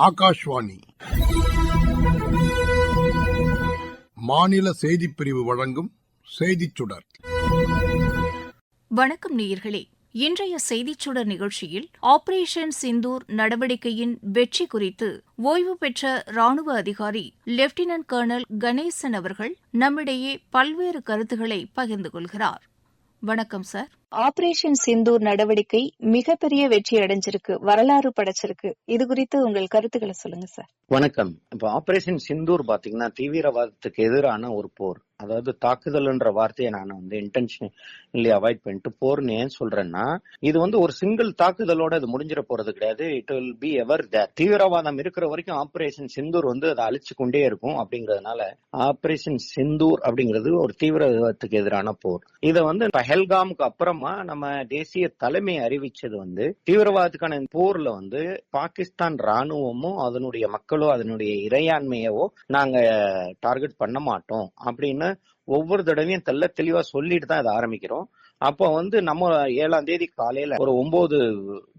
ஆகாஷ்வாணி. மாநில செய்தி பிரிவு வழங்கும் செய்திச் சுடர். வணக்கம் நேயர்களே. இன்றைய செய்திச் சுடர் நிகழ்ச்சியில் ஆபரேஷன் சிந்தூர் நடவடிக்கையின் வெற்றி குறித்து ஓய்வு பெற்ற ராணுவ அதிகாரி லெப்டினன்ட் கர்னல் கணேசன் அவர்கள் நம்மிடையே பல்வேறு கருத்துக்களை பகிர்ந்து கொள்கிறார். வணக்கம் சார். ஆபரேஷன் சிந்தூர் நடவடிக்கை மிகப்பெரிய வெற்றி அடைஞ்சிருக்கு வரலாறு படைச்சிருக்கு. இது குறித்து உங்கள் கருத்துக்களை சொல்லுங்க சார். வணக்கம். இப்ப ஆபரேஷன் சிந்தூர் பாத்தீங்கன்னா தீவிரவாதத்துக்கு எதிரான ஒரு போர். அதாவது தாக்குதல்ன்ற வார்த்தையை நான் வந்து இன்டென்ஷனலி அவாய்ட் பண்ணிட்டு போர்னு ஏன் சொல்றேன்னா இது வந்து ஒரு சிங்கிள் தாக்குதலோட இது முடிஞ்சிட போறது கிடையாது. இட் வில் பி எவர் தீவிரவாதம் இருக்கிற வரைக்கும் ஆபரேஷன் சிந்தூர் வந்து அதை அழிச்சு கொண்டே இருக்கும் அப்படிங்கறதுனால ஆபரேஷன் சிந்தூர் அப்படிங்கிறது ஒரு தீவிரவாதத்துக்கு எதிரான போர். இதை வந்து இப்ப ஹெல்காமுக்கு அப்புறமா நம்ம தேசிய தலைமை அறிவிச்சது வந்து தீவிரவாதத்துக்கான போர்ல வந்து பாகிஸ்தான் ராணுவமும் அதனுடைய மக்களோ அதனுடைய இறையாண்மையவோ நாங்க டார்கெட் பண்ண மாட்டோம் அப்படின்னு ஒவ்வொரு தடவையும் தெல்ல தெளிவா சொல்லிட்டு தான் இதை ஆரம்பிக்கிறோம். அப்போ வந்து நம்ம ஏழாம் தேதி காலையில ஒரு ஒன்பது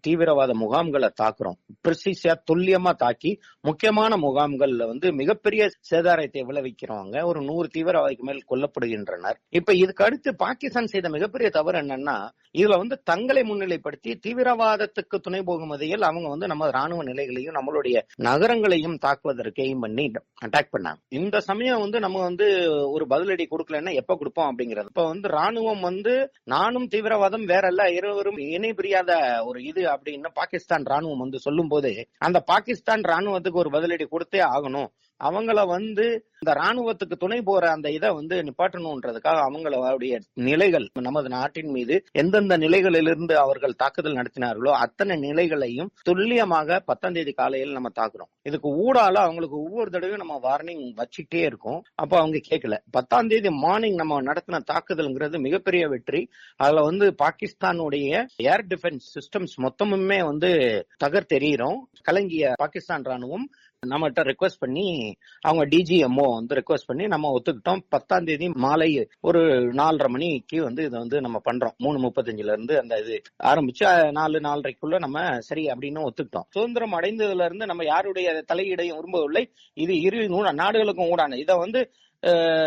தீவிரவாத முகாம்களை தாக்குறோம். பிரசிசியா துல்லியமா தாக்கி முக்கியமான முகாம்கள்ல வந்து மிகப்பெரிய சேதாரத்தை விளைவிக்கிறவங்க ஒரு நூறு தீவிரவாதிக்கு மேல் கொல்லப்படுகின்றனர். இப்ப இதுக்கு அடுத்து பாகிஸ்தான் செய்த மிகப்பெரிய தவறு என்னன்னா இதுல வந்து தங்களை முன்னிலைப்படுத்தி தீவிரவாதத்துக்கு துணை போகும் வகையில் அவங்க வந்து நம்ம ராணுவ நிலைகளையும் நம்மளுடைய நகரங்களையும் தாக்குவதற்கு எய்ம் பண்ணி அட்டாக் பண்ணாங்க. இந்த சமயம் வந்து நம்ம வந்து ஒரு பதிலடி கொடுக்கலன்னா எப்ப கொடுப்போம் அப்படிங்கிறது. இப்ப வந்து ராணுவம் வந்து நானும் தீவிரவாதம் வேற அல்ல இருவரும் இணை பிரியாத ஒரு இது அப்படின்னு பாகிஸ்தான் ராணுவம் வந்து சொல்லும் போது அந்த பாகிஸ்தான் ராணுவத்துக்கு ஒரு பதிலடி கொடுத்தே ஆகணும். அவங்கள வந்து இந்த ராணுவத்துக்கு துணை போற அந்த இதை வந்து நிப்பாட்டணும்ன்றதுக்காக அவங்களுடைய நிலைகள் நமது நாட்டின் மீது எந்தெந்த நிலைகளிலிருந்து அவர்கள் தாக்குதல் நடத்தினார்களோ அத்தனை நிலைகளையும் துல்லியமாக பத்தாம் தேதி காலையில் நம்ம தாக்குறோம். இதுக்கு ஊடால அவங்களுக்கு ஒவ்வொரு தடவையும் நம்ம வார்னிங் வச்சுக்கிட்டே இருக்கோம். அப்போ அவங்க கேட்கல பத்தாம் தேதி மார்னிங் நம்ம நடத்தின தாக்குதல்ங்கிறது மிகப்பெரிய வெற்றி. அதுல வந்து பாகிஸ்தானுடைய ஏர் டிஃபென்ஸ் சிஸ்டம்ஸ் மொத்தமுமே வந்து தகர்த்தெறிகிறோம். கலங்கிய பாகிஸ்தான் ராணுவம் நம்மகிட்ட ரெக்வஸ்ட் பண்ணி அவங்க டிஜிஎம்ஓ வந்து ரெக்வஸ்ட் பண்ணி நம்ம ஒத்துக்கிட்டோம். பத்தாம் தேதி மாலை ஒரு நாலரை மணிக்கு வந்து இதை வந்து நம்ம பண்றோம். மூணு முப்பத்தஞ்சுல இருந்து அந்த இது ஆரம்பிச்சு நாலு நாலரைக்குள்ள நம்ம சரி அப்படின்னு ஒத்துக்கிட்டோம். சுதந்திரம் அடைந்ததுல இருந்து நம்ம யாருடைய தலையீடையும் விரும்பவில்லை. இது இரு நாடுகளுக்கும் ஊடான. இதை வந்து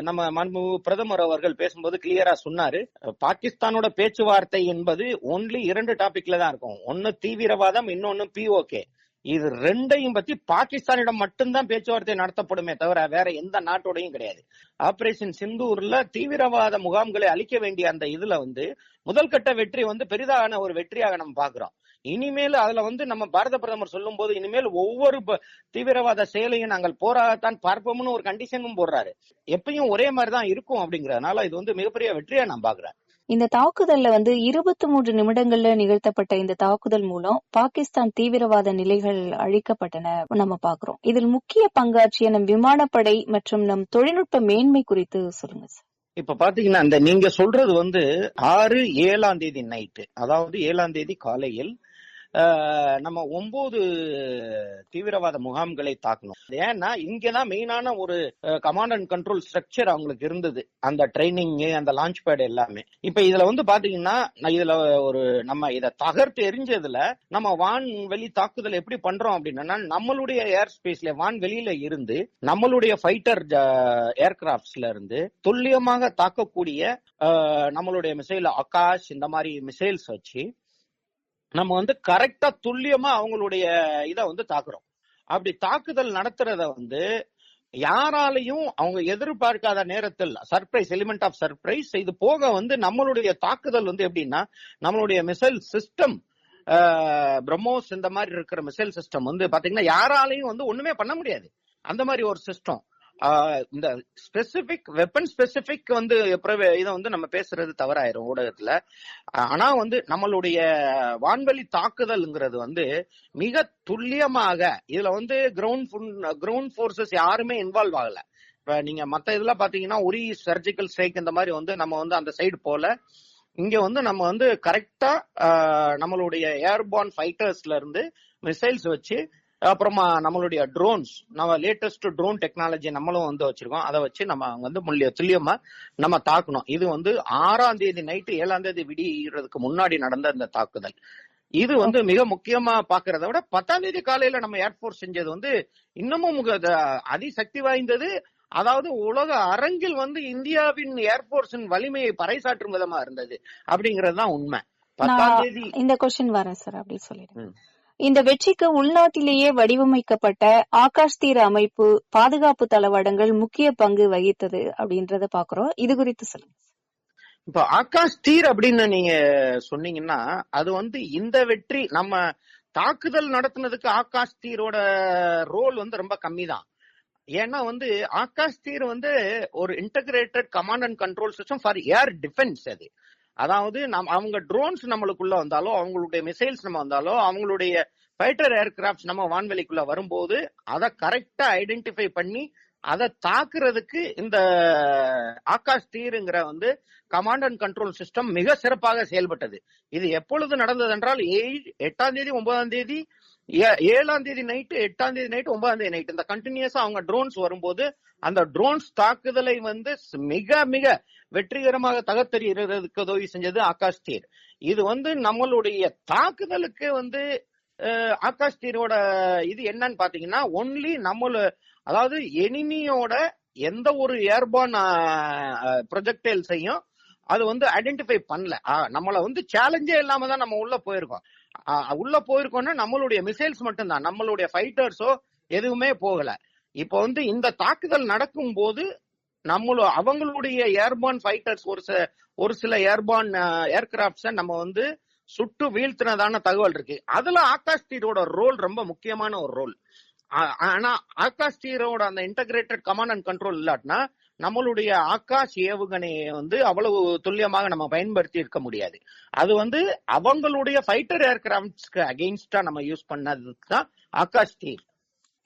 நம்ம மாண்புமிகு பிரதமர் அவர்கள் பேசும்போது கிளியரா சொன்னாரு. பாகிஸ்தானோட பேச்சுவார்த்தை என்பது ஒன்லி இரண்டு டாபிக்ல தான் இருக்கும். ஒன்னு தீவிரவாதம் இன்னொன்னு பிஓகே இது ரெண்டையும் பத்தி பாகிஸ்தானிடம் மட்டும்தான் பேச்சுவார்த்தை நடத்தப்படுமே தவிர வேற எந்த நாட்டோடையும் கிடையாது. ஆபரேஷன் சிந்தூர்ல தீவிரவாத முகாம்களை அழிக்க வேண்டிய அந்த இதுல வந்து முதல் கட்ட வெற்றி வந்து பெரிதான ஒரு வெற்றியாக நம்ம பாக்குறோம் இனிமேல் அதுல வந்து நம்ம பாரத பிரதமர் சொல்லும் போது இனிமேல் ஒவ்வொரு ப- தீவிரவாத செயலையும் நாங்கள் போராகத்தான் பார்ப்போம்னு ஒரு கண்டிஷனும் போடுறாரு. எப்பயும் ஒரே மாதிரி தான் இருக்கும் அப்படிங்கறதுனால இது வந்து மிகப்பெரிய வெற்றியா நான் பாக்குறேன் இந்த தாக்குதல்ல வந்து இருபத்தி மூன்று நிமிடங்கள்ல நிகழ்த்தப்பட்ட இந்த தாக்குதல் மூலம் பாகிஸ்தான் தீவிரவாத நிலைகள் அழிக்கப்பட்டன நம்ம பாக்குறோம். இதில் முக்கிய பங்காற்றிய நம் விமானப்படை மற்றும் நம் தொழில்நுட்ப மேன்மை குறித்து சொல்லுங்க சார். இப்ப பாத்தீங்கன்னா இந்த நீங்க சொல்றது வந்து ஆறு ஏழாம் தேதி நைட்டு அதாவது ஏழாம் தேதி காலையில் நம்ம ஒன்பது தீவிரவாத முகாம்களை தாக்கணும் ஏன்னா இங்கதான் மெயினான ஒரு கமாண்ட் அண்ட் கண்ட்ரோல் ஸ்ட்ரக்சர் அவங்களுக்கு இருந்தது. அந்த ட்ரைனிங் அந்த லான்ச் பேட் எல்லாமே. இப்ப இதுல வந்து பாத்தீங்கன்னா இதுல ஒரு நம்ம இதை தகர்த்து எரிஞ்சதுல நம்ம வான்வெளி தாக்குதல் எப்படி பண்றோம் அப்படின்னா நம்மளுடைய ஏர் ஸ்பேஸ்ல வான்வெளியில இருந்து நம்மளுடைய ஃபைட்டர் ஏர்கிராப்ட்ஸ்ல இருந்து துல்லியமாக தாக்கக்கூடிய நம்மளுடைய மிசைல் ஆகாஷ் இந்த மாதிரி மிசைல்ஸ் வச்சு நம்ம வந்து கரெக்டா துல்லியமா அவங்களுடைய இதை வந்து தாக்குறோம். அப்படி தாக்குதல் நடத்துறத வந்து யாராலையும் அவங்க எதிர்பார்க்காத நேரத்தில் சர்ப்ரைஸ் எலிமெண்ட் ஆஃப் சர்ப்ரைஸ் இது போக வந்து நம்மளுடைய தாக்குதல் வந்து எப்படின்னா நம்மளுடைய மிசைல் சிஸ்டம் பிரம்மோஸ் இந்த மாதிரி இருக்கிற மிசைல் சிஸ்டம் வந்து பாத்தீங்கன்னா யாராலையும் வந்து ஒண்ணுமே பண்ண முடியாது. அந்த மாதிரி ஒரு சிஸ்டம் இந்த ஸ்பெசிபிக் வெப்பன் ஸ்பெசிபிக் வந்து இதை வந்து நம்ம பேசுறது தவறாயிரும் ஊடகத்துல. ஆனா வந்து நம்மளுடைய வான்வெளி தாக்குதல்ங்கிறது வந்து மிக துல்லியமாக இதுல வந்து கிரவுண்ட் கிரவுண்ட் போர்சஸ் யாருமே இன்வால்வ் ஆகல. இப்ப நீங்க மத்த இதுல பாத்தீங்கன்னா உரி சர்ஜிக்கல் ஸ்ட்ரைக் இந்த மாதிரி வந்து நம்ம வந்து அந்த சைடு போல. இங்க வந்து நம்ம வந்து கரெக்டா நம்மளுடைய ஏர்பான் ஃபைட்டர்ஸ்ல இருந்து மிசைல்ஸ் வச்சு அப்புறமா நம்மளுடைய ட்ரோன்ஸ் நம்ம லேட்டஸ்ட் ட்ரோன் டெக்னாலஜி நம்மளும் வந்து வச்சிருக்கோம். அதை வச்சு நம்ம அங்க வந்து முள்ளிய துல்லியமா நம்ம தாக்கணும். இது வந்து ஆறாம் தேதி நைட்டு ஏழாம் தேதி விடியறதுக்கு முன்னாடி நடந்த இந்த தாக்குதல். இது வந்து மிக முக்கியமா பாக்குறத விட பத்தாம் தேதி காலையில நம்ம ஏர்போர்ஸ் செஞ்சது வந்து இன்னமும் அதிசக்தி வாய்ந்தது. அதாவது உலக அரங்கில் வந்து இந்தியாவின் ஏர்போர்ஸின் வலிமையை பறைசாற்றும் விதமா இருந்தது. அப்படிங்கறது தான் உண்மை. பத்தாம் தேதி இந்த கொஸ்டின் வரேன் சார் அப்படி சொல்லிடுறேன். இந்த வெற்றிக்கு உள்நாட்டிலேயே வடிவமைக்கப்பட்ட ஆகாஷ் தீர அமைப்பு பாதுகாப்பு தளவாடங்கள் முக்கிய பங்கு வகித்தது அப்படின்றத பாக்குறோம். இது குறித்து சொல்லுங்க. இப்ப ஆகாஷ் தீர் அப்படின்னு நீங்க சொன்னீங்கன்னா அது வந்து இந்த வெற்றி நம்ம தாக்குதல் நடத்துனதுக்கு ஆகாஷ் தீரோட ரோல் வந்து ரொம்ப கம்மி தான் ஏன்னா வந்து ஆகாஷ் தீர் வந்து ஒரு integrated command and control system for air defence அது. அதாவது நம் அவங்க ட்ரோன்ஸ் நம்மளுக்குள்ள வந்தாலோ அவங்களுடைய மிசைல்ஸ் நம்ம வந்தாலோ அவங்களுடைய ஃபைட்டர் ஏர்கிராப்ட்ஸ் நம்ம வான்வெளிக்குள்ள வரும்போது அதை கரெக்டா ஐடென்டிஃபை பண்ணி அதை தாக்குறதுக்கு இந்த ஆகாஷ் தீருங்கிற வந்து கமாண்ட் அண்ட் கண்ட்ரோல் சிஸ்டம் மிக சிறப்பாக செயல்பட்டது. இது எப்பொழுது நடந்தது என்றால் எட்டாம் தேதி ஒன்பதாம் தேதி ஏழாம் தேதி நைட்டு எட்டாம் தேதி நைட்டு ஒன்பதாம் தேதி நைட் இந்த கண்டினியூஸா அவங்க ட்ரோன்ஸ் வரும்போது அந்த ட்ரோன்ஸ் தாக்குதலை வந்து மிக மிக வெற்றிகரமாக தகர்த்தெறிகிறதுக்கு உதவி செஞ்சது ஆகாஷ் தீர். இது வந்து நம்மளுடைய தாக்குதலுக்கு வந்து ஆகாஷ் தீரோட இது என்னன்னு பாத்தீங்கன்னா ஒன்லி நம்மள அதாவது எனிமியோட எந்த ஒரு ஏர்பான் ப்ரொஜெக்டைல்ஸையும் அது வந்து ஐடென்டிஃபை பண்ணல. நம்மள வந்து சேலஞ்சே இல்லாம தான் நம்ம உள்ள போயிருக்கோம். உள்ள போயிருக்கோம்னா நம்மளுடைய மிசைல்ஸ் மட்டும்தான். நம்மளுடைய ஃபைட்டர்ஸோ எதுவுமே போகல. இப்போ வந்து இந்த தாக்குதல் நடக்கும் போது நம்மளோ அவங்களுடைய ஏர்பான் ஃபைட்டர்ஸ் ஒரு சில ஒரு சில ஏர்பான் ஏர்கிராப்ட்ஸ நம்ம வந்து சுட்டு வீழ்த்தினதான தகவல் இருக்கு. அதுல ஆகாஷ் தீரோட ரோல் ரொம்ப முக்கியமான ஒரு ரோல் ஆனா ஆகாஷ் தீரோட அந்த இன்டகிரேட்டட் கமாண்ட் அண்ட் கண்ட்ரோல் இல்லாட்டினா நம்மளுடைய ஆகாஷ் ஏவுகணையை வந்து அவ்வளவு துல்லியமாக நம்ம பயன்படுத்தி இருக்க முடியாது. அது வந்து அவங்களுடைய ஃபைட்டர் ஏர்கிராஃப்ட்ஸ்க்கு அகெயின்ஸ்டா நம்ம யூஸ் பண்ணதுக்கு தான் ஆகாஷ் தீர்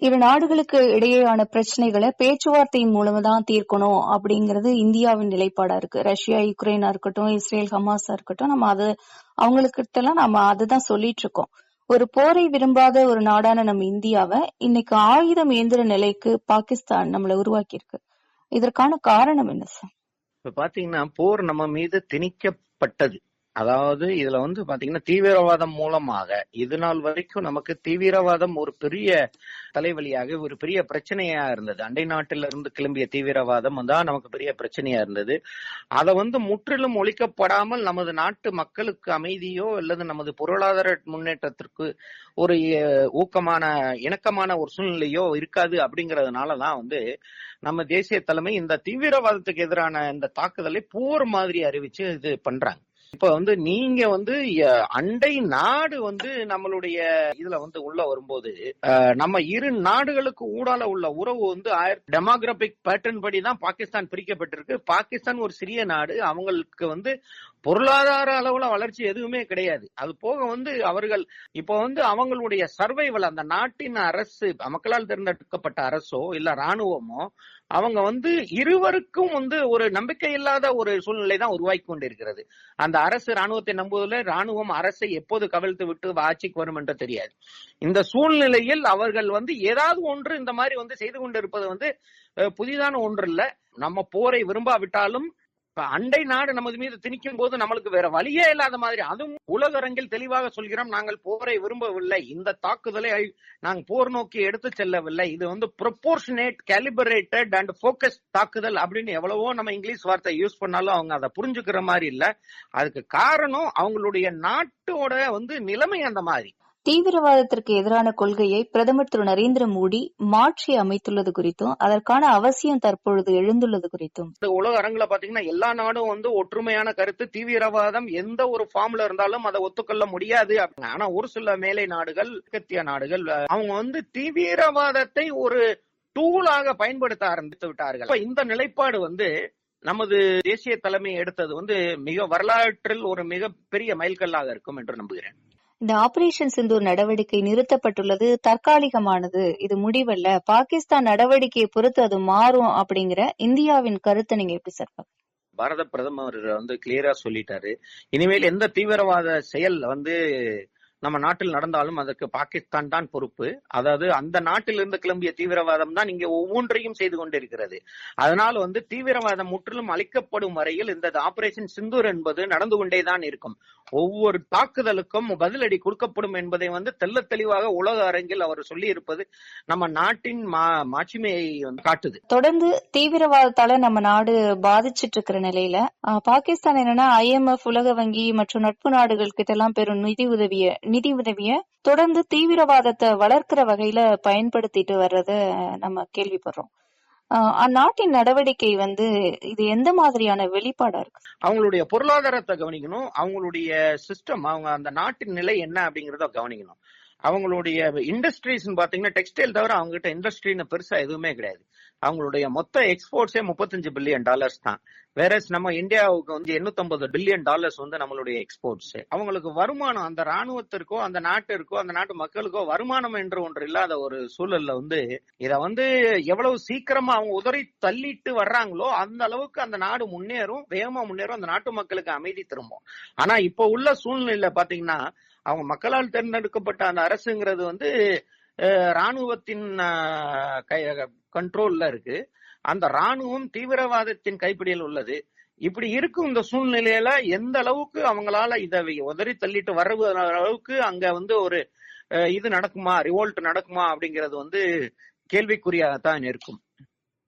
இரு நாடுகளுக்கு இடையேயான பிரச்சனைகளை பேச்சுவார்த்தை மூலமா தான் தீர்க்கணும் அப்படிங்கிறது இந்தியாவின் நிலைப்பாடா இருக்கு. ரஷ்யா யுக்ரைனா இருக்கட்டும் இஸ்ரேல் ஹமாஸா இருக்கட்டும் நம்ம அது அவங்களுக்கு எல்லாம் நம்ம அதுதான் சொல்லிட்டு இருக்கோம். ஒரு போரை விரும்பாத ஒரு நாடான நம்ம இந்தியாவை இன்னைக்கு ஆயுதம் ஏந்திர நிலைக்கு பாகிஸ்தான் நம்மளை உருவாக்கி இருக்கு இதற்கான காரணம் என்ன சார் இப்ப பாத்தீங்கன்னா போர் நம்ம மீது திணிக்கப்பட்டது. அதாவது இதுல வந்து பாத்தீங்கன்னா தீவிரவாதம் மூலமாக இது நாள் வரைக்கும் நமக்கு தீவிரவாதம் ஒரு பெரிய தலைவலியாக ஒரு பெரிய பிரச்சனையா இருந்தது. அண்டை நாட்டில இருந்து கிளம்பிய தீவிரவாதம் தான் நமக்கு பெரிய பிரச்சனையா இருந்தது. அதை வந்து முற்றிலும் ஒழிக்கப்படாமல் நமது நாட்டு மக்களுக்கு அமைதியோ அல்லது நமது பொருளாதார முன்னேற்றத்திற்கு ஒரு ஊக்கமான இணக்கமான ஒரு சூழ்நிலையோ இருக்காது அப்படிங்கறதுனாலதான் வந்து நம்ம தேசிய தலைமை இந்த தீவிரவாதத்துக்கு எதிரான இந்த தாக்குதலை போர் மாதிரி அறிவிச்சு இது பண்றாங்க. இப்ப வந்து நீங்க வந்து அண்டை நாடு வந்து நம்மளுடைய இதுல வந்து உள்ள வரும்போது நம்ம இரு நாடுகளுக்கு ஊடால உள்ள உறவு வந்து டெமோகிராபிக் பேட்டர்ன் படி தான் பாகிஸ்தான் பிரிக்கப்பட்டிருக்கு. பாகிஸ்தான் ஒரு சிறிய நாடு. அவங்களுக்கு வந்து பொருளாதார அளவுல வளர்ச்சி எதுவுமே கிடையாது. அது போக வந்து அவர்கள் இப்போ வந்து அவங்களுடைய சர்வைவல் அந்த நாட்டின் அரசு மக்களால் தேர்ந்தெடுக்கப்பட்ட அரசோ இல்ல ராணுவமோ அவங்க வந்து இருவருக்கும் வந்து ஒரு நம்பிக்கை இல்லாத ஒரு சூழ்நிலை தான் உருவாக்கி கொண்டிருக்கிறது. அந்த அரசு ராணுவத்தை நம்புவதில் ராணுவம் அரசை எப்போது கவிழ்த்து விட்டு ஆட்சிக்கு வரும் என்று தெரியாது. இந்த சூழ்நிலையில் அவர்கள் வந்து ஏதாவது ஒன்று இந்த மாதிரி வந்து செய்து கொண்டிருப்பது வந்து புதிதான ஒன்று இல்லை நம்ம போரை விரும்பாவிட்டாலும் இப்ப அண்டை நாடு நமது மீது திணிக்கும் போது நம்மளுக்கு வேற வழியே இல்லாத மாதிரி அதுவும் உலக அரங்கில் தெளிவாக சொல்கிறோம் நாங்கள் போரை விரும்பவில்லை. இந்த தாக்குதலை நாங்கள் போர் நோக்கி எடுத்து செல்லவில்லை. இது வந்து ப்ரொபோர்ஷனேட் கேலிபரேட்டட் அண்ட் போக்கஸ் தாக்குதல் அப்படின்னு எவ்வளவோ நம்ம இங்கிலீஷ் வார்த்தை யூஸ் பண்ணாலும் அவங்க அதை புரிஞ்சுக்கிற மாதிரி இல்ல. அதுக்கு காரணம் அவங்களுடைய நாட்டோட வந்து நிலைமை அந்த மாதிரி. தீவிரவாதத்திற்கு எதிரான கொள்கையை பிரதமர் திரு. நரேந்திர மோடி மாற்றி அமைத்துள்ளது குறித்தும் அதற்கான அவசியம் தற்பொழுது எழுந்துள்ளது குறித்தும். இந்த உலக அரங்குல பாத்தீங்கன்னா எல்லா நாடும் வந்து ஒற்றுமையான கருத்து தீவிரவாதம் எந்த ஒரு ஃபார்ம்ல இருந்தாலும் அதை ஒத்துக்கொள்ள முடியாது. ஆனா ஒரு சில மேலை நாடுகள் கத்திய நாடுகள் அவங்க வந்து தீவிரவாதத்தை ஒரு டூலாக பயன்படுத்த ஆரம்பித்து விட்டார்கள். இந்த நிலைப்பாடு வந்து நமது தேசிய தலைமை எடுத்தது வந்து மிக வரலாற்றில் ஒரு மிக பெரிய மைல்கல்லாக இருக்கும் என்று நம்புகிறேன். இந்த ஆபரேஷன் சிந்தூர் நடவடிக்கை நிறுத்தப்பட்டுள்ளது தற்காலிகமானது. இது முடிவல்ல. பாகிஸ்தான் நடவடிக்கையை பொறுத்து அது மாறும் அப்படிங்கிற இந்தியாவின் கருத்தை நீங்க எப்படி சார் பாரத பிரதமர் வந்து கிளியரா சொல்லிட்டாரு. இனிமேல் எந்த தீவிரவாத செயல் வந்து நம்ம நாட்டில் நடந்தாலும் அதற்கு பாகிஸ்தான் தான் பொறுப்பு. அதாவது அந்த நாட்டிலிருந்து கிளம்பிய தீவிரவாதம் தான் இங்கே ஒவ்வொன்றையும் செய்து கொண்டிருக்கிறது. அதனால வந்து தீவிரவாதம் முற்றிலும் அழிக்கப்படும் வரையில் இந்த ஆபரேஷன் சிந்தூர் என்பது நடந்து கொண்டேதான் இருக்கும். ஒவ்வொரு தாக்குதலுக்கும் பதிலடி கொடுக்கப்படும் என்பதை வந்து தெள்ள தெளிவாக உலக அரங்கில் அவர் சொல்லி இருப்பது நம்ம நாட்டின் மா- மாட்சிமையை வந்து காட்டுது. தொடர்ந்து தீவிரவாதத்தால நம்ம நாடு பாதிச்சிட்டு இருக்கிற நிலையில ஆஹ், பாகிஸ்தான் என்னன்னா ஐஎம்எஃப் உலக வங்கி மற்றும் நட்பு நாடுகள் கிட்ட எல்லாம் பெரும் நிதி உதவிய நிதி உதவிய தொடர்ந்து தீவிரவாதத்தை வளர்க்கிற வகையில பயன்படுத்திட்டு வர்றத நம்ம கேள்விப்படுறோம். ஆஹ், அந்நாட்டின் நடவடிக்கை வந்து இது எந்த மாதிரியான வெளிப்பாடா இருக்கு? அவங்களுடைய பொருளாதாரத்தை கவனிக்கணும். அவங்களுடைய சிஸ்டம் அவங்க அந்த நாட்டின் நிலை என்ன அப்படிங்கறத கவனிக்கணும். அவங்களுடைய இண்டஸ்ட்ரீஸ் பாத்தீங்கன்னா டெக்ஸ்டைல் தவிர அவங்க கிட்ட இண்டஸ்ட்ரின்னு பெருசா எதுவுமே கிடையாது. அவங்களுடைய மொத்த எக்ஸ்போர்ட்ஸே முப்பத்தஞ்சு பில்லியன் டாலர்ஸ் தான். வேற நம்ம இந்தியாவுக்கு வந்து 850 பில்லியன் டாலர்ஸ் வந்து நம்மளுடைய எக்ஸ்போர்ட்ஸ் அவங்களுக்கு வருமானம் அந்த ராணுவத்திற்கோ அந்த நாட்டிற்கோ அந்த நாட்டு மக்களுக்கோ வருமானம் என்று ஒன்று இல்லாத ஒரு சூழல்ல வந்து இத வந்து எவ்வளவு சீக்கிரமா அவங்க உதறி தள்ளிட்டு வர்றாங்களோ அந்த அளவுக்கு அந்த நாடு முன்னேறும் வேகமா முன்னேறும் அந்த நாட்டு மக்களுக்கு அமைதி திரும்பும். ஆனா இப்போ உள்ள சூழ்நிலையில பாத்தீங்கன்னா அவங்க மக்களால் தேர்ந்தெடுக்கப்பட்ட அந்த அரசுங்கிறது வந்து ராணுவத்தின் கண்ட்ரோல்ல இருக்கு. அந்த ராணுவம் தீவிரவாதத்தின் கைப்பிடியில் உள்ளது. இப்படி இருக்கும் இந்த சூழ்நிலையில எந்த அளவுக்கு அவங்களால இதை உதறி தள்ளிட்டு வரவு அளவுக்கு அங்க வந்து ஒரு அஹ், இது நடக்குமா ரிவோல்ட் நடக்குமா அப்படிங்கிறது வந்து கேள்விக்குறியாகத்தான் இருக்கும்.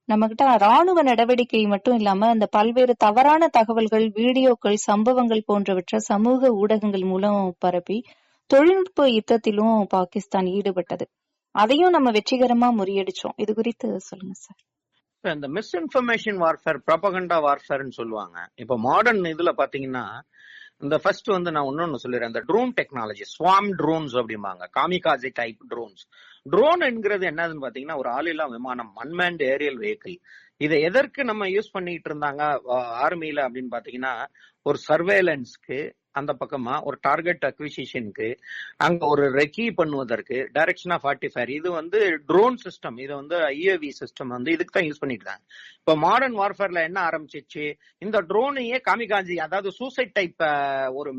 நம்ம கிட்ட ராணுவ நடவடிக்கை மட்டும் இல்லாம அந்த பல்வேறு தவறான தகவல்கள் வீடியோக்கள் சம்பவங்கள் போன்றவற்றை சமூக ஊடகங்கள் மூலம் பரப்பி தொழில்நுட்ப யுத்தத்திலும் பாகிஸ்தான் ஈடுபட்டது. அதையும் நம்ம வெற்றிகரமா முறியடிச்சோம். இது குறித்து சொல்லுங்க சார் இப்போ இந்த மிஸ்இன்ஃபர்மேஷன் வார்ஃபேர் ப்ரொபகண்டா வார்ஃபேர்னு சொல்லுவாங்க. இப்போ மாடர்ன் இதுல பாத்தீங்கன்னா இந்த ஃபர்ஸ்ட் வந்து நான் இன்னொன்னு சொல்லிடுறேன். இந்த ட்ரோன் டெக்னாலஜி ஸ்வாம் ட்ரோன்ஸ் அப்படிம்பாங்க. காமிகாஜி டைப் ட்ரோன்ஸ் ட்ரோன் என்கிறது என்னதுன்னு பாத்தீங்கன்னா ஒரு ஆளில்லா விமானம் அன்மேண்ட் ஏரியல் வெஹிக்கிள் இதை எதற்கு நம்ம யூஸ் பண்ணிட்டு இருந்தாங்க ஆர்மியில அப்படின்னு பாத்தீங்கன்னா ஒரு சர்வேலன்ஸ்க்கு அந்த பக்கமா ஒரு டார்கெட் அக்விசிஷனுக்கு அங்க ஒரு ரெக்கி பண்ணுவதற்கு டைரக்ஷன் ஆஃப் ஆர்டிஃபயர் இது வந்து ட்ரோன் சிஸ்டம் இது வந்து ஐஏவி சிஸ்டம் வந்து இதுக்கு தான் யூஸ் பண்ணிட்டு இருக்காங்க. இப்ப மாடர்ன் வார்ஃபேர்ல என்ன ஆரம்பிச்சிச்சு? இந்த ட்ரோனையே காமிகாஞ்சி அதாவது சூசைட் டைப் ஒரு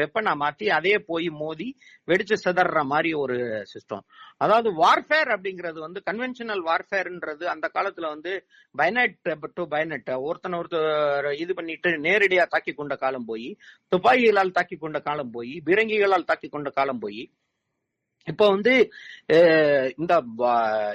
வெப்பனா மாத்தி அதே போய் மோதி வெடிச்சு சிதற மாதிரி ஒரு சிஸ்டம் அதாவது வார்ஃபேர் அப்படிங்கிறது வந்து கன்வென்ஷனல் வார்ஃபேர்ன்றது அந்த காலத்துல வந்து பைனட் டு பைனட் ஒருத்தனை ஒருத்தர் இது பண்ணிட்டு நேரடியா தாக்கி கொண்ட காலம் போய் துப்பாக்கிகளால் தாக்கி கொண்ட காலம் போய் பீரங்கிகளால் தாக்கி கொண்ட காலம் போய் இப்போ வந்து இந்த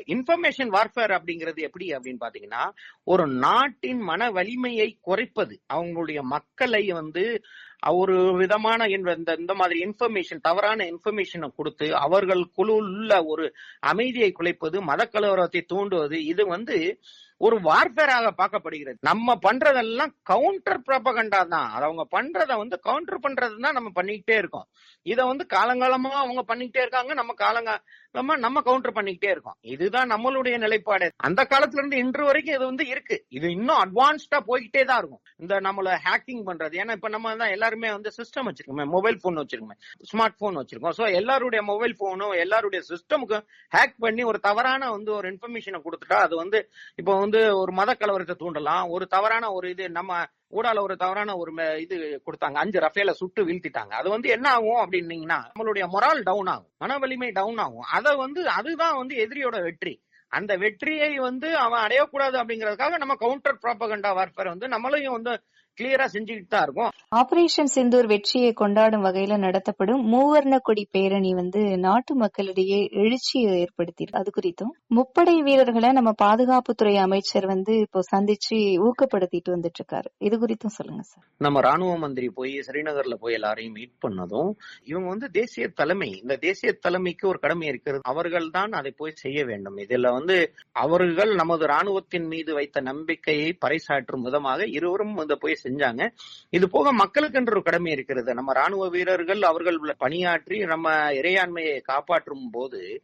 இன்ஃபர்மேஷன் வார்ஃபேர் அப்படிங்கிறது எப்படி அப்படின்னு பாத்தீங்கன்னா ஒரு நாட்டின் மன வலிமையை குறைப்பது. அவங்களுடைய மக்களை வந்து ஒரு விதமான இந்த- இந்த மாதிரி இன்ஃபர்மேஷன் தவறான இன்ஃபர்மேஷனை கொடுத்து அவர்கள் குழு உள்ள ஒரு அமைதியை குலைப்பது மத கலவரத்தை தூண்டுவது இது வந்து ஒரு வார்ஃபேராக பார்க்கப்படுகிறது. நம்ம பண்றதெல்லாம் கவுண்டர் ப்ரப்பகண்டா தான். அது அவங்க பண்றதை வந்து கவுண்டர் பண்றது தான் நம்ம பண்ணிக்கிட்டே இருக்கோம். இத வந்து காலங்காலமா அவங்க பண்ணிக்கிட்டே இருக்காங்க. நம்ம காலங்கா நம்ம நம்ம கவுண்டர் பண்ணிக்கிட்டே இருக்கோம். இதுதான் நம்மளுடைய நிலைப்பாடு. அந்த காலத்துல இருந்து இன்று வரைக்கும் இது வந்து இருக்கு. இது இன்னும் அட்வான்ஸ்டா போய்கிட்டே தான் இருக்கும். இந்த நம்மள ஹேக்கிங் பண்றது. ஏன்னா இப்ப நம்ம தான் எல்லாருமே வந்து சிஸ்டம் வச்சிருக்கோமே. மொபைல் போன் வச்சிருக்கோமே. ஸ்மார்ட் போன் வச்சிருக்கோம். சோ எல்லாருடைய மொபைல் போனும் எல்லாருடைய சிஸ்டமுக்கும் ஹேக் பண்ணி ஒரு தவறான வந்து ஒரு இன்ஃபர்மேஷனை கொடுத்துட்டா அது வந்து இப்போ வந்து ஒரு மத கலவரத்தை தூண்டலாம். ஒரு தவறான ஒரு இது நம்ம ஊடால ஒரு தவறான ஒரு இது கொடுத்தாங்க. அஞ்சு ரஃபேல சுட்டு வீழ்த்திட்டாங்க. அது வந்து என்ன ஆகும் அப்படின்னீங்கன்னா நம்மளுடைய மொரால் டவுன் ஆகும். மன வலிமை டவுன் ஆகும். அதை வந்து அதுதான் வந்து எதிரியோட வெற்றி. அந்த வெற்றியை வந்து அவன் அடையக்கூடாது அப்படிங்கறதுக்காக நம்ம கவுண்டர் ப்ராபகண்டா வார்ஃபேர் வந்து நம்மளையும் வந்து கிளியரா செஞ்சுக்கிட்டு தான் இருக்கும். ஆபரேஷன் சிந்தூர் வெற்றியை கொண்டாடும் வகையில நடத்தப்படும் மூவர்ண கொடி பேரணி வந்து நாட்டு மக்களிடையே எழுச்சியை ஏற்படுத்தியிருக்கு. அது குறித்தும் முப்படை வீரர்களை நம்ம பாதுகாப்புத்துறை அமைச்சர் வந்து இப்போ சந்திச்சு ஊக்கப்படுத்திட்டு வந்துட்டு இருக்காரு இது குறித்தும் சொல்லுங்க சார். நம்ம ராணுவ மந்திரி போய் ஸ்ரீநகர்ல போய் எல்லாரையும் மீட் பண்ணதும் இவங்க வந்து தேசிய தலைமை இந்த தேசிய தலைமைக்கு ஒரு கடமை இருக்கிறது. அவர்கள் தான் அதை போய் செய்ய வேண்டும். இதுல வந்து அவர்கள் நமது ராணுவத்தின் மீது வைத்த நம்பிக்கையை பறைசாற்றும் விதமாக இருவரும் வந்து போய் செஞ்சாங்க. இது போக மக்களுக்கு என்று ஒரு கடமை இருக்கிறது. நம்ம ராணுவ வீரர்கள் அவர்கள் பணியாற்றி நம்ம இறையாண்மையை காப்பாற்றும் போது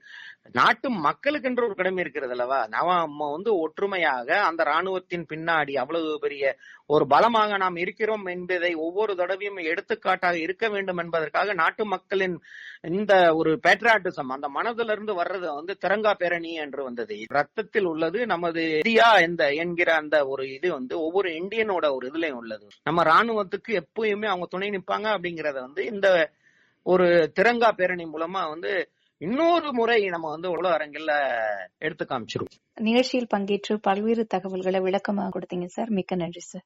நாட்டு மக்களுக்குன்ற ஒரு கடமை இருக்கிறது அல்லவா? நம்ம வந்து ஒற்றுமையாக அந்த ராணுவத்தின் பின்னாடி அவ்வளவு பெரிய ஒரு பலமாக நாம் இருக்கிறோம் என்பதை ஒவ்வொரு தடவையும் எடுத்துக்காட்டாக இருக்க வேண்டும் என்பதற்காக நாட்டு மக்களின் இந்த ஒரு பேட்ராட்டிசம் அந்த மனதிலிருந்து வர்றது வந்து திரங்கா பேரணி என்று வந்தது. ரத்தத்தில் உள்ளது நமது இந்தியா இந்த என்கிற அந்த ஒரு இது வந்து ஒவ்வொரு இந்தியனோட ஒரு இதுலயும் உள்ளது. நம்ம ராணுவத்துக்கு எப்பயுமே அவங்க துணை நிற்பாங்க அப்படிங்கறத வந்து இந்த ஒரு திரங்கா பேரணி மூலமா வந்து இன்னொரு முறை நம்ம வந்து உலக அரங்கில் எடுத்து காமிச்சிருவோம் நிகழ்ச்சியில் பங்கேற்று பல்வேறு தகவல்களை விளக்கமாக கொடுத்தீங்க சார். மிக்க நன்றி sir.